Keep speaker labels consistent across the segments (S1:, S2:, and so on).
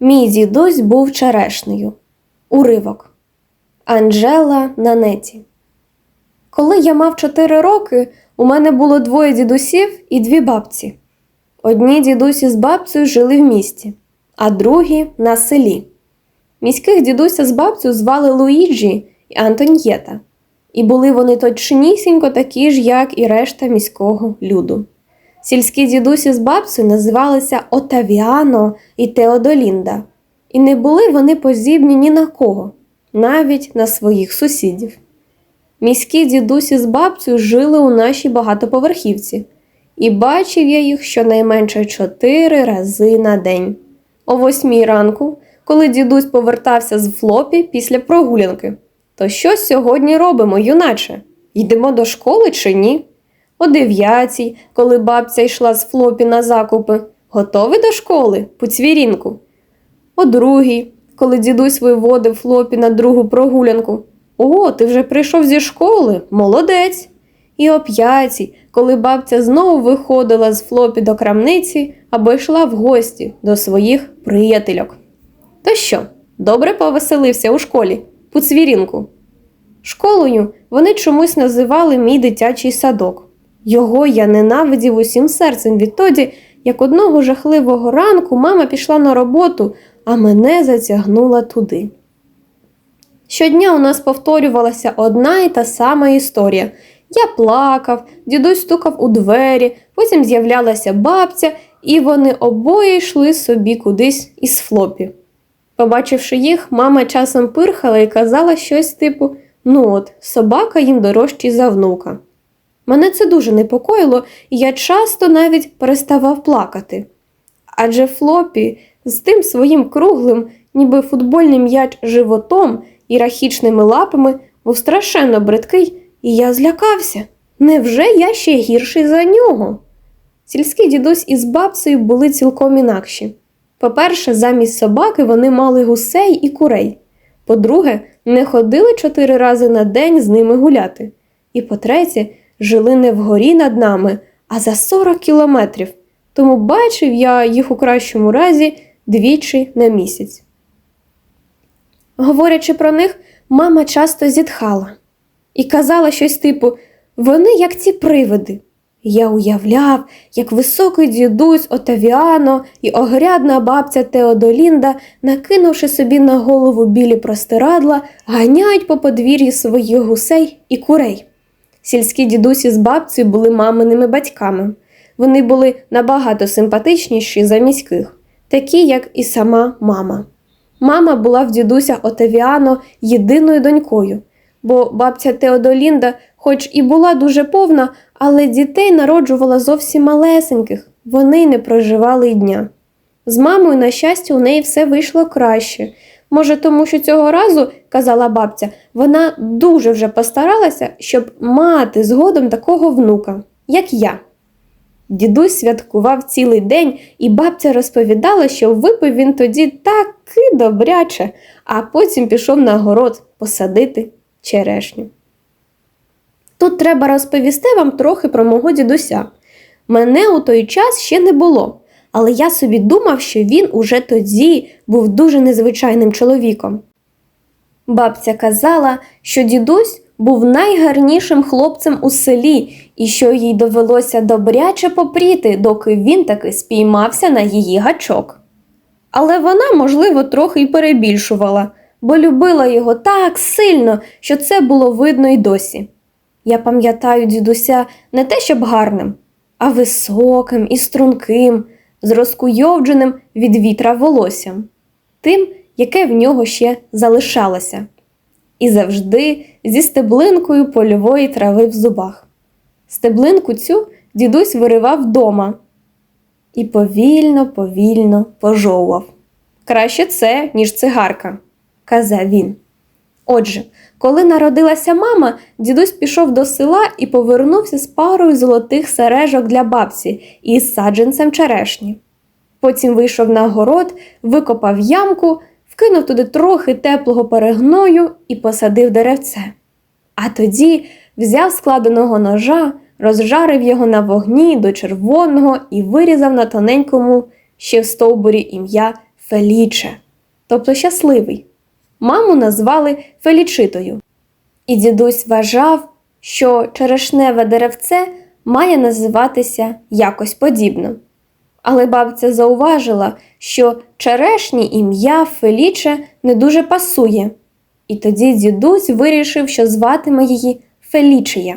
S1: Мій дідусь був черешнею. Уривок. Анжела Нанеті. Коли я мав чотири роки, у мене було двоє дідусів і дві бабці. Одні дідусі з бабцею жили в місті, а другі на селі. Міських дідуся з бабцю звали Луїджі і Антоньєта, і були вони точнісінько такі ж, як і решта міського люду. Сільські дідусі з бабцею називалися Отавіано і Теодолінда, і не були вони подібні ні на кого, навіть на своїх сусідів. Міські дідусі з бабцею жили у нашій багатоповерхівці, і бачив я їх щонайменше чотири рази на день. О восьмій ранку, коли дідусь повертався з флопі після прогулянки. То що сьогодні робимо, юначе? Йдемо до школи чи ні? О дев'ятій, коли бабця йшла з флопі на закупи, готовий до школи, по цвірінку. О другій, коли дідусь виводив флопі на другу прогулянку. О, ти вже прийшов зі школи, молодець. І о п'ятій, коли бабця знову виходила з флопі до крамниці або йшла в гості до своїх приятельок. То що, добре повеселився у школі, по цвірінку? Школою вони чомусь називали мій дитячий садок. Його я ненавидів усім серцем відтоді, як одного жахливого ранку мама пішла на роботу, а мене затягнула туди. Щодня у нас повторювалася одна і та сама історія. Я плакав, дідусь стукав у двері, потім з'являлася бабця, і вони обоє йшли собі кудись із флопі. Побачивши їх, мама часом пирхала і казала щось типу Ну от, собака їм дорожчий за внука. Мене це дуже непокоїло, і я часто навіть переставав плакати. Адже Флопі з тим своїм круглим, ніби футбольний м'яч животом і рахічними лапами був страшенно бридкий, і я злякався. Невже я ще гірший за нього? Сільський дідусь із бабцею були цілком інакші. По-перше, замість собаки вони мали гусей і курей. По-друге, не ходили чотири рази на день з ними гуляти. І по-третє, жили не вгорі над нами, а за 40 кілометрів. Тому бачив я їх у кращому разі двічі на місяць. Говорячи про них, мама часто зітхала і казала щось типу вони як ці привиди. Я уявляв, як високий дідусь Отавіано і огрядна бабця Теодолінда, накинувши собі на голову білі простирадла, ганяють по подвір'ї своїх гусей і курей. Сільські дідусі з бабцею були маминими батьками. Вони були набагато симпатичніші за міських, такі, як і сама мама. Мама була в дідуся Отавіано єдиною донькою, бо бабця Теодолінда, хоч і була дуже повна, але дітей народжувала зовсім малесеньких, вони не проживали дня. З мамою, на щастя, у неї все вийшло краще. Може, тому що цього разу, казала бабця, вона дуже вже постаралася, щоб мати згодом такого внука, як я. Дідусь святкував цілий день, і бабця розповідала, що випив він тоді таки добряче, а потім пішов на город посадити черешню. Тут треба розповісти вам трохи про мого дідуся. Мене у той час ще не було, але я собі думав, що він уже тоді був дуже незвичайним чоловіком. Бабця казала, що дідусь був найгарнішим хлопцем у селі і що їй довелося добряче попріти, доки він таки спіймався на її гачок. Але вона, можливо, трохи й перебільшувала, бо любила його так сильно, що це було видно й досі. Я пам'ятаю дідуся не те, щоб гарним, а високим і струнким, з розкуйовдженим від вітра волоссям, тим, яке в нього ще залишалося, і завжди зі стеблинкою польової трави в зубах. Стеблинку цю дідусь виривав вдома і повільно, повільно пожовував. Краще це, ніж цигарка, казав він. Отже, коли народилася мама, дідусь пішов до села і повернувся з парою золотих сережок для бабці і з саджанцем черешні. Потім вийшов на город, викопав ямку, вкинув туди трохи теплого перегною і посадив деревце. А тоді взяв складеного ножа, розжарив його на вогні до червоного і вирізав на тоненькому ще в стовбурі ім'я Феліче, тобто щасливий. Маму назвали Фелічитою. І дідусь вважав, що черешневе деревце має називатися якось подібно. Але бабця зауважила, що черешні ім'я Феліче не дуже пасує, і тоді дідусь вирішив, що зватиме її Фелічія.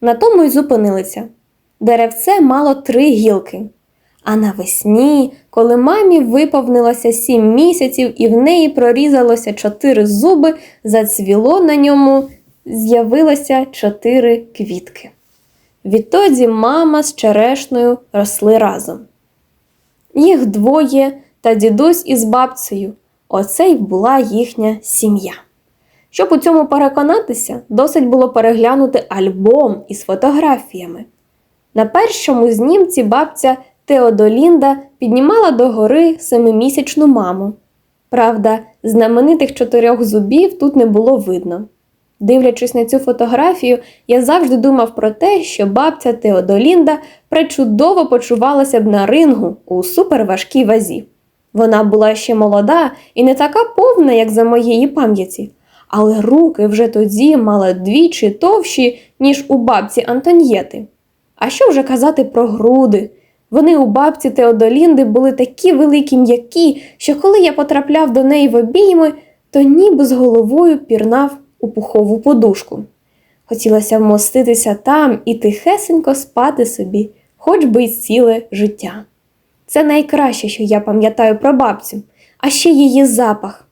S1: На тому й зупинилися. Деревце мало три гілки. А навесні, коли мамі виповнилося сім місяців і в неї прорізалося чотири зуби, зацвіло на ньому, з'явилося чотири квітки. Відтоді мама з черешною росли разом. Їх двоє та дідусь із бабцею. Оце й була їхня сім'я. Щоб у цьому переконатися, досить було переглянути альбом із фотографіями. На першому знімці бабця Теодолінда піднімала догори семимісячну маму. Правда, знаменитих чотирьох зубів тут не було видно. Дивлячись на цю фотографію, я завжди думав про те, що бабця Теодолінда пречудово почувалася б на рингу у суперважкій вазі. Вона була ще молода і не така повна, як за моєї пам'яті, але руки вже тоді мали двічі товщі, ніж у бабці Антоньєти. А що вже казати про груди? Вони у бабці Теодолінди були такі великі м'які, що коли я потрапляв до неї в обійми, то ніби з головою пірнав у пухову подушку. Хотілося вмоститися там і тихесенько спати собі, хоч би й ціле життя. Це найкраще, що я пам'ятаю про бабцю, а ще її запах.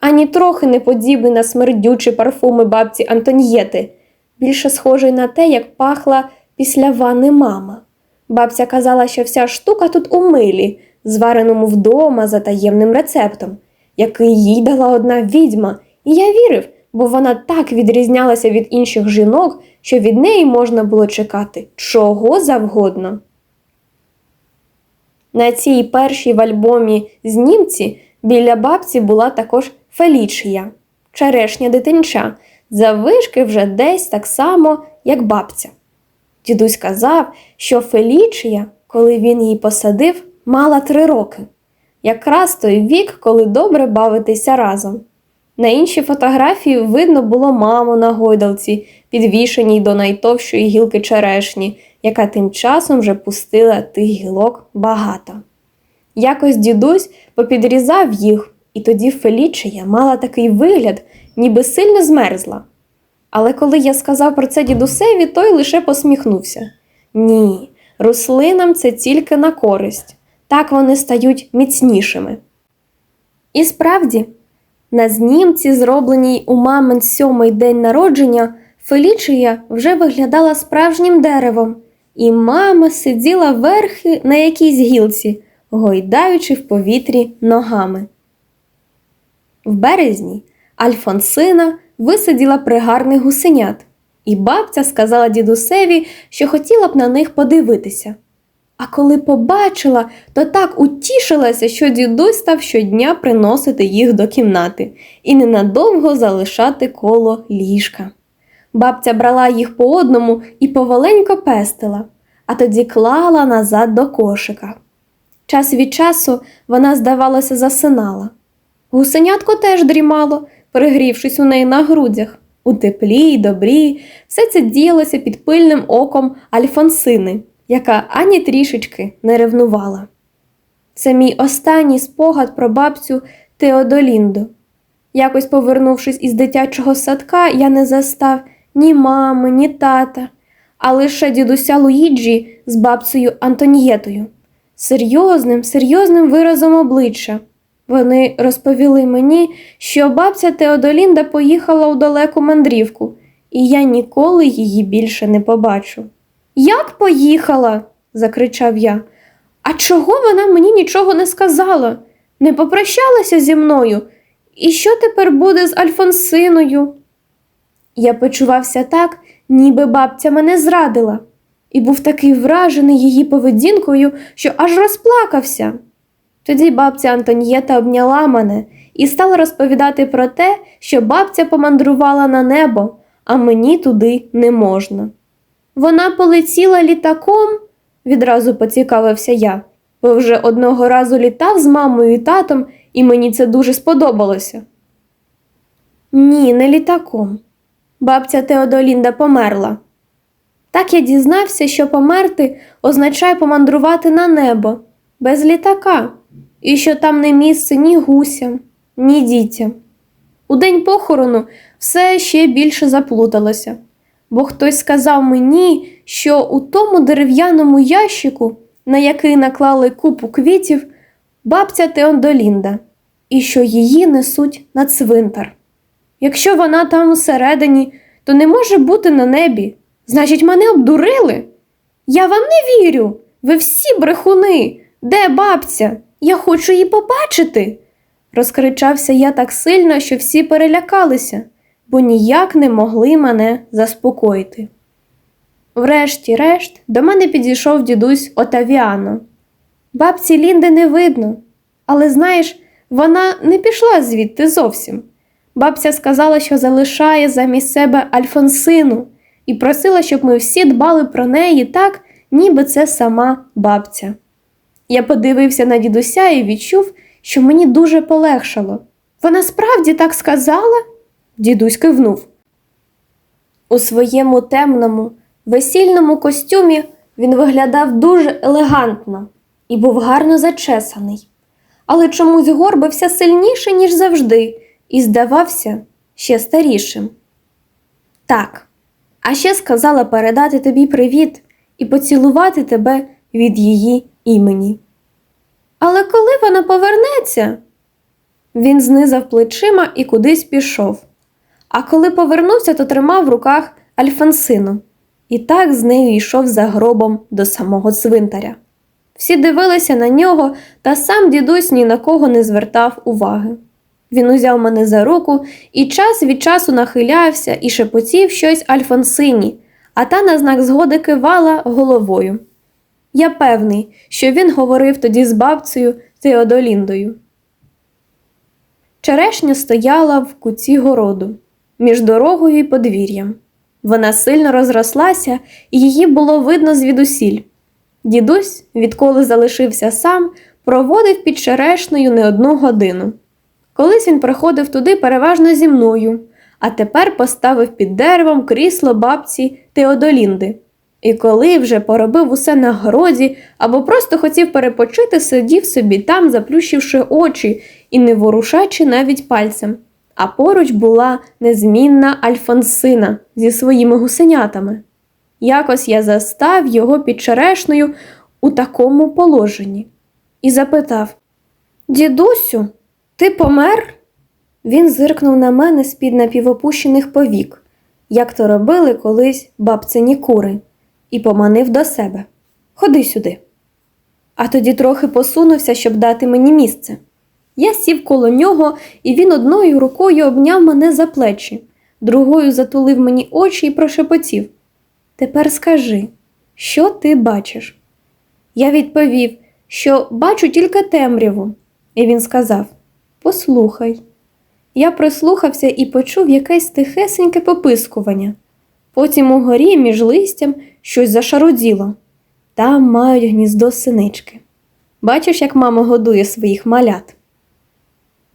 S1: Ані трохи не подібний на смердючі парфуми бабці Антоньєти, більше схожий на те, як пахла після ванни мама. Бабця казала, що вся штука тут у милі, звареному вдома за таємним рецептом, який їй дала одна відьма, і я вірив, бо вона так відрізнялася від інших жінок, що від неї можна було чекати чого завгодно. На цій першій в альбомі знімці біля бабці була також Фелічія, черешня дитинча, завишки вже десь так само, як бабця. Дідусь казав, що Фелічія, коли він її посадив, мала три роки, якраз той вік, коли добре бавитися разом. На іншій фотографії видно було маму на гойдалці, підвішеній до найтовщої гілки черешні, яка тим часом вже пустила тих гілок багато. Якось дідусь попідрізав їх, і тоді Фелічія мала такий вигляд, ніби сильно змерзла. Але коли я сказав про це дідусеві, той лише посміхнувся. Ні, рослинам це тільки на користь, так вони стають міцнішими. І справді, на знімці, зробленій у мамин сьомий день народження, Фелічія вже виглядала справжнім деревом, і мама сиділа верхи на якійсь гілці, гойдаючи в повітрі ногами. В березні Альфонсина висиділа пригарних гусенят, і бабця сказала дідусеві, що хотіла б на них подивитися. А коли побачила, то так утішилася, що дідусь став щодня приносити їх до кімнати і ненадовго залишати коло ліжка. Бабця брала їх по одному і поваленько пестила, а тоді клала назад до кошика. Час від часу вона, здавалося, засинала. Гусенятко теж дрімало, перегрівшись у неї на грудях. У теплі й добрі все це діялося під пильним оком Альфонсини, яка ані трішечки не ревнувала. Це мій останній спогад про бабцю Теодолінду. Якось повернувшись із дитячого садка, я не застав ні мами, ні тата, а лише дідуся Луїджі з бабцею Антонієтою. Серйозним, серйозним виразом обличчя. Вони розповіли мені, що бабця Теодолінда поїхала у далеку мандрівку, і я ніколи її більше не побачу. Як поїхала? закричав я. А чого вона мені нічого не сказала? Не попрощалася зі мною? І що тепер буде з Альфонсиною? Я почувався так, ніби бабця мене зрадила, і був такий вражений її поведінкою, що аж розплакався. Тоді бабця Антонієта обняла мене і стала розповідати про те, що бабця помандрувала на небо, а мені туди не можна. Вона полетіла літаком, відразу поцікавився я. бо вже одного разу літав з мамою і татом, і мені це дуже сподобалося. Ні, не літаком. Бабця Теодолінда померла. Так я дізнався, що померти означає помандрувати на небо без літака, і що там не місце ні гусям, ні дітям. У день похорону все ще більше заплуталося, бо хтось сказав мені, що у тому дерев'яному ящику, на який наклали купу квітів, бабця Теодолінда, і що її несуть на цвинтар. Якщо вона там усередині, то не може бути на небі. Значить, мене обдурили? Я вам не вірю. Ви всі брехуни. Де бабця? Я хочу її побачити. Розкричався я так сильно, що всі перелякалися, бо ніяк не могли мене заспокоїти. Врешті-решт до мене підійшов дідусь Отавіано. Бабці Лінди не видно, але знаєш, вона не пішла звідти зовсім. Бабця сказала, що залишає замість себе Альфонсину і просила, щоб ми всі дбали про неї так, ніби це сама бабця. Я подивився на дідуся і відчув, що мені дуже полегшало. Вона справді так сказала? Дідусь кивнув. У своєму темному, весільному костюмі він виглядав дуже елегантно і був гарно зачесаний, але чомусь горбився сильніше, ніж завжди, і здавався ще старішим. Так, а ще сказала передати тобі привіт і поцілувати тебе від її імені. Але коли вона повернеться? Він знизав плечима і кудись пішов. А коли повернувся, то тримав в руках Альфонсину і так з нею йшов за гробом до самого цвинтаря. Всі дивилися на нього, та сам дідусь ні на кого не звертав уваги. Він узяв мене за руку і час від часу нахилявся і шепотів щось Альфонсині, а та на знак згоди кивала головою. Я певний, що він говорив тоді з бабцею Теодоліндою. Черешня стояла в куці городу між дорогою і подвір'ям. Вона сильно розрослася, і її було видно звідусіль. Дідусь, відколи залишився сам, проводив під черешнею не одну годину. Колись він приходив туди переважно зі мною, а тепер поставив під деревом крісло бабці Теодолінди. І коли вже поробив усе на городі або просто хотів перепочити, сидів собі там, заплющивши очі і не ворушачи навіть пальцем. А поруч була незмінна Альфонсина зі своїми гусенятами. Якось я застав його під черешнею у такому положенні і запитав Дідусю, ти помер? Він зиркнув на мене з під напівопущених повік, як то робили колись бабцині кури, і поманив до себе. Ходи сюди. А тоді трохи посунувся, щоб дати мені місце. Я сів коло нього, і він одною рукою обняв мене за плечі, другою затулив мені очі і прошепотів. Тепер скажи, що ти бачиш? Я відповів, що бачу тільки темряву. І він сказав Послухай. Я прислухався і почув якесь тихесеньке попискування. Потім угорі між листям щось зашаруділо. Там мають гніздо синички. Бачиш, як мама годує своїх малят.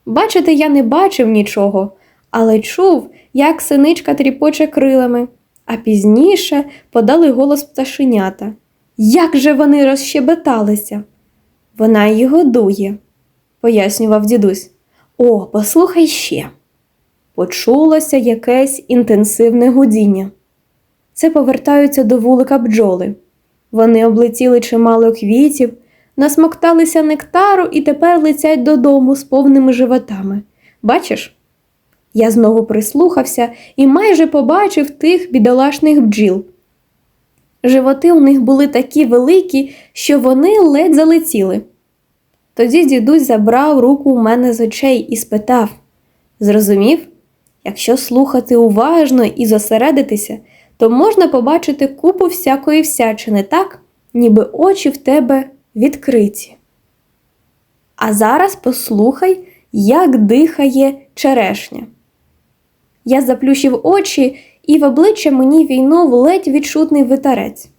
S1: Бачити, я не бачив нічого, але чув, як синичка тріпоче крилами, а пізніше подали голос пташенята. Як же вони розщебеталися? Вона її годує, пояснював дідусь. О, послухай ще. Почулося якесь інтенсивне гудіння. Це повертаються до вулика бджоли. Вони облетіли чимало квітів, насмокталися нектару і тепер летять додому з повними животами. Бачиш? Я знову прислухався і майже побачив тих бідолашних бджіл. Животи у них були такі великі, що вони ледь залетіли. Тоді дідусь забрав руку у мене з очей і спитав Зрозумів, якщо слухати уважно і зосередитися, то можна побачити купу всякої всячини так, ніби очі в тебе відкриті. А зараз послухай, як дихає черешня. Я заплющив очі, і в обличчя мені війнув ледь відчутний витарець.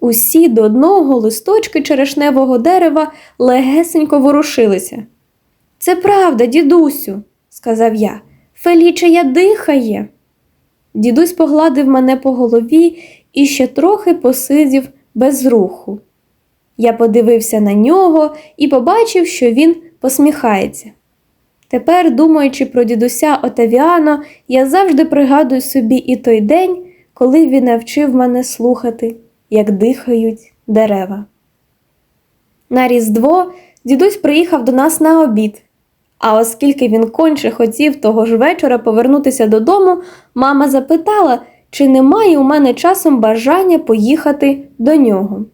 S1: Усі до одного листочки черешневого дерева легесенько ворушилися. Це правда, дідусю, сказав я. Фелічія дихає. Дідусь погладив мене по голові і ще трохи посидів без руху. Я подивився на нього і побачив, що він посміхається. Тепер, думаючи про дідуся Отавіано, я завжди пригадую собі і той день, коли він навчив мене слухати, як дихають дерева. На Різдво дідусь приїхав до нас на обід. А оскільки він конче хотів того ж вечора повернутися додому, мама запитала, чи немає у мене часом бажання поїхати до нього.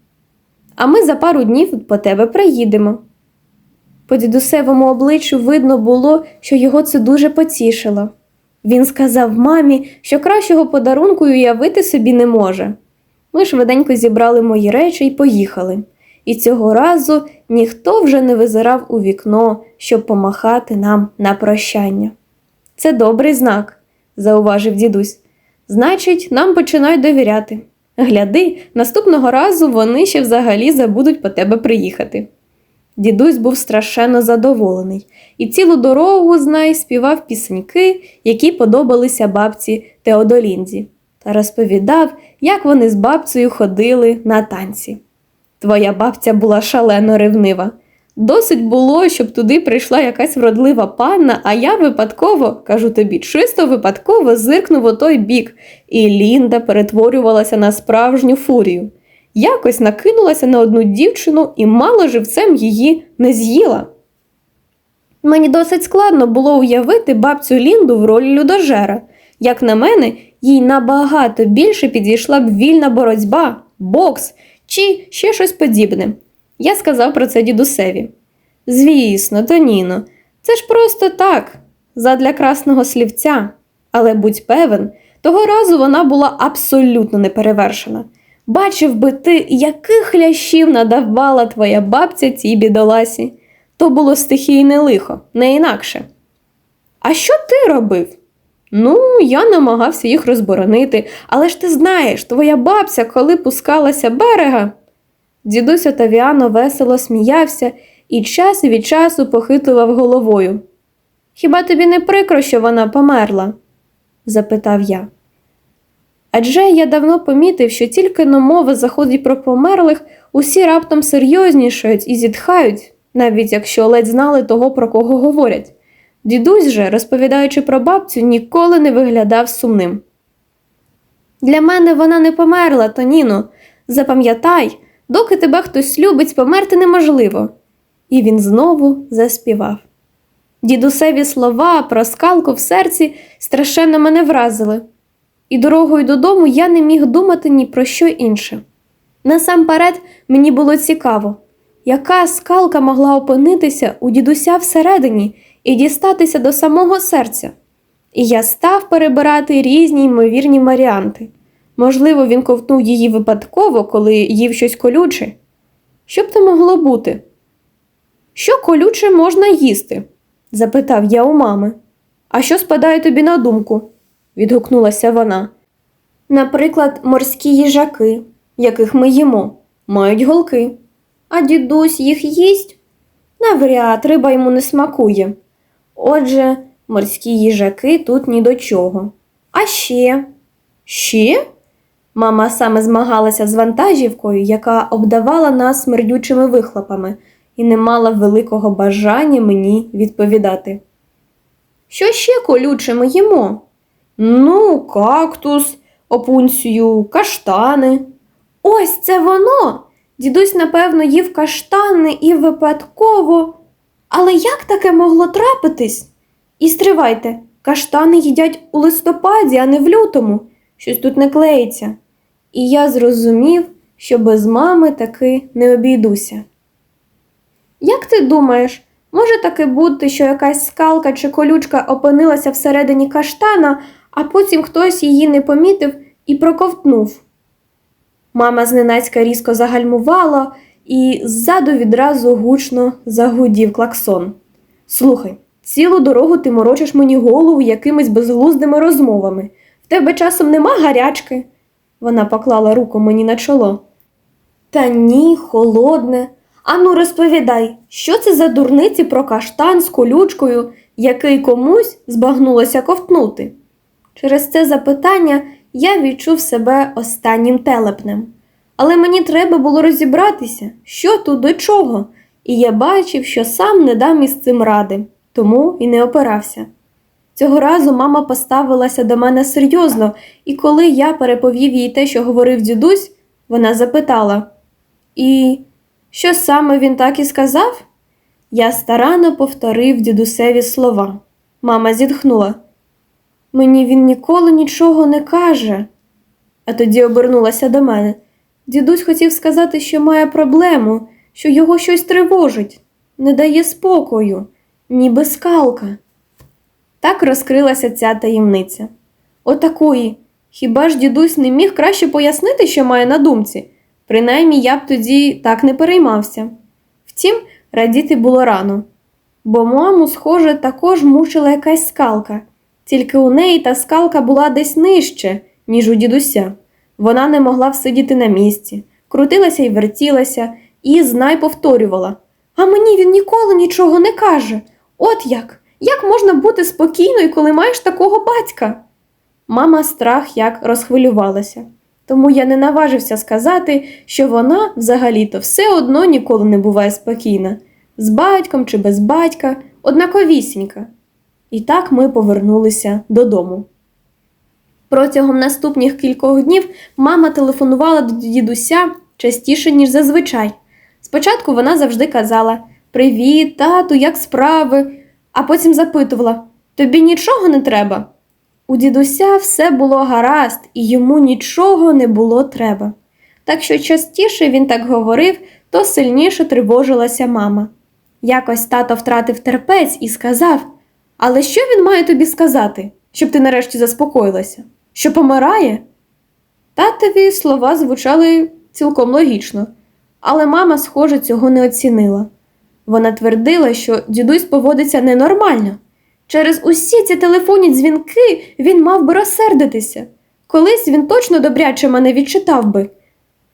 S1: А ми за пару днів по тебе приїдемо. По дідусевому обличчю видно було, що його це дуже потішило. Він сказав мамі, що кращого подарунку уявити собі не може. Ми швиденько зібрали мої речі і поїхали. І цього разу ніхто вже не визирав у вікно, щоб помахати нам на прощання. Це добрий знак, зауважив дідусь. Значить, нам починають довіряти. Гляди, наступного разу вони ще взагалі забудуть по тебе приїхати. Дідусь був страшенно задоволений і цілу дорогу знай співав пісеньки, які подобалися бабці Теодолінзі, та розповідав, як вони з бабцею ходили на танці. Твоя бабця була шалено ревнива. Досить було, щоб туди прийшла якась вродлива панна, а я випадково, кажу тобі, чисто випадково зиркнув у той бік, і Лінда перетворювалася на справжню фурію. Якось накинулася на одну дівчину і мало живцем її не з'їла. Мені досить складно було уявити бабцю Лінду в ролі людожера. Як на мене, їй набагато більше підійшла б вільна боротьба, бокс чи ще щось подібне. Я сказав про це дідусеві. Звісно, Тоніно, це ж просто так, задля красного слівця. Але будь певен, того разу вона була абсолютно неперевершена. Бачив би ти, яких лящів надавала твоя бабця цій бідоласі. То було стихійне лихо, не інакше. А що ти робив? Ну, я намагався їх розборонити, але ж ти знаєш, твоя бабця, коли пускалася берега. Дідусь Отавіано весело сміявся і час від часу похитував головою. Хіба тобі не прикро, що вона померла? запитав я. Адже я давно помітив, що тільки но мова заходить про померлих, усі раптом серйознішають і зітхають, навіть якщо ледь знали того, про кого говорять. Дідусь же, розповідаючи про бабцю, ніколи не виглядав сумним. Для мене вона не померла, Тоніно. Запам'ятай, доки тебе хтось любить, померти неможливо. І він знову заспівав. Дідусеві слова про скалку в серці страшенно мене вразили, і дорогою додому я не міг думати ні про що інше. Насамперед мені було цікаво, яка скалка могла опинитися у дідуся всередині і дістатися до самого серця. І я став перебирати різні ймовірні варіанти. Можливо, він ковтнув її випадково, коли їв щось колюче. Що б то могло бути? Що колюче можна їсти? запитав я у мами. А що спадає тобі на думку? відгукнулася вона. Наприклад, морські їжаки, яких ми їмо, мають голки. А дідусь їх їсть? Навряд риба йому не смакує. Отже, морські їжаки тут ні до чого. А ще? Ще? Мама саме змагалася з вантажівкою, яка обдавала нас смердючими вихлопами, і не мала великого бажання мені відповідати. Що ще колюче ми їмо? Ну, кактус, опунцію, каштани. Ось це воно. Дідусь, напевно, їв каштани і випадково. Але як таке могло трапитись? І стривайте, каштани їдять у листопаді, а не в лютому. Щось тут не клеїться. І я зрозумів, що без мами таки не обійдуся. Як ти думаєш, може таки бути, що якась скалка чи колючка опинилася всередині каштана, а потім хтось її не помітив і проковтнув? Мама зненацька різко загальмувала, і ззаду відразу гучно загудів клаксон. Слухай, цілу дорогу ти морочиш мені голову якимись безглуздими розмовами. В тебе часом нема гарячки. Вона поклала руку мені на чоло. Та ні, холодне. Ану, розповідай, що це за дурниці про каштан з колючкою, який комусь збагнулося ковтнути? Через це запитання я відчув себе останнім телепнем. Але мені треба було розібратися, що тут до чого, і я бачив, що сам не дам із цим ради, тому і не опирався. Цього разу мама поставилася до мене серйозно, і коли я переповів їй те, що говорив дідусь, вона запитала: І що саме він так і сказав? Я старанно повторив дідусеві слова. Мама зітхнула. Мені він ніколи нічого не каже. А тоді обернулася до мене. Дідусь хотів сказати, що має проблему, що його щось тривожить, не дає спокою, ніби скалка. Так розкрилася ця таємниця. Отакої. Хіба ж дідусь не міг краще пояснити, що має на думці? Принаймні я б тоді так не переймався. Втім, радіти було рано, бо маму, схоже, також мучила якась скалка, тільки у неї та скалка була десь нижче, ніж у дідуся. Вона не могла всидіти на місці, крутилася і вертілася, і знай повторювала. А мені він ніколи нічого не каже. От як? Як можна бути спокійною, коли маєш такого батька? Мама страх як розхвилювалася, тому я не наважився сказати, що вона взагалі-то все одно ніколи не буває спокійна, з батьком чи без батька, однаковісінька. І так ми повернулися додому. Протягом наступних кількох днів мама телефонувала до дідуся частіше, ніж зазвичай. Спочатку вона завжди казала Привіт, тату, як справи, а потім запитувала Тобі нічого не треба? У дідуся все було гаразд, і йому нічого не було треба. Так що частіше він так говорив, то сильніше тривожилася мама. Якось тато втратив терпець і сказав Але що він має тобі сказати, щоб ти нарешті заспокоїлася? Що помирає? Татові слова звучали цілком логічно, але мама, схоже, цього не оцінила. Вона твердила, що дідусь поводиться ненормально. Через усі ці телефонні дзвінки він мав би розсердитися. Колись він точно добряче мене відчитав би.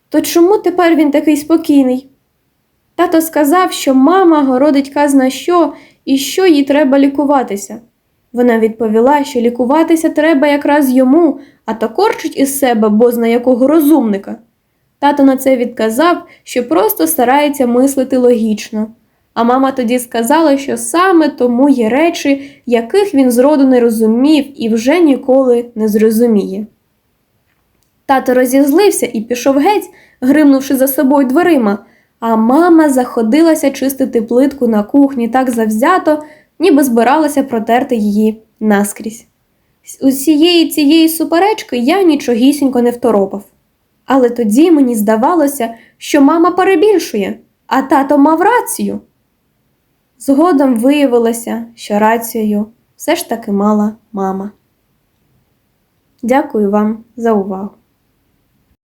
S1: То чому тепер він такий спокійний? Тато сказав, що мама городить казна що і що їй треба лікуватися. Вона відповіла, що лікуватися треба якраз йому, а то корчить із себе бозна якого розумника. Тато на це відказав, що просто старається мислити логічно. А мама тоді сказала, що саме тому є речі, яких він зроду не розумів і вже ніколи не зрозуміє. Тато розізлився і пішов геть, гримнувши за собою дверима, а мама заходилася чистити плитку на кухні так завзято, ніби збиралася протерти її наскрізь. З усієї цієї суперечки я нічогісінько не второпав. Але тоді мені здавалося, що мама перебільшує, а тато мав рацію. Згодом виявилося, що рацією все ж таки мала мама. Дякую вам за увагу.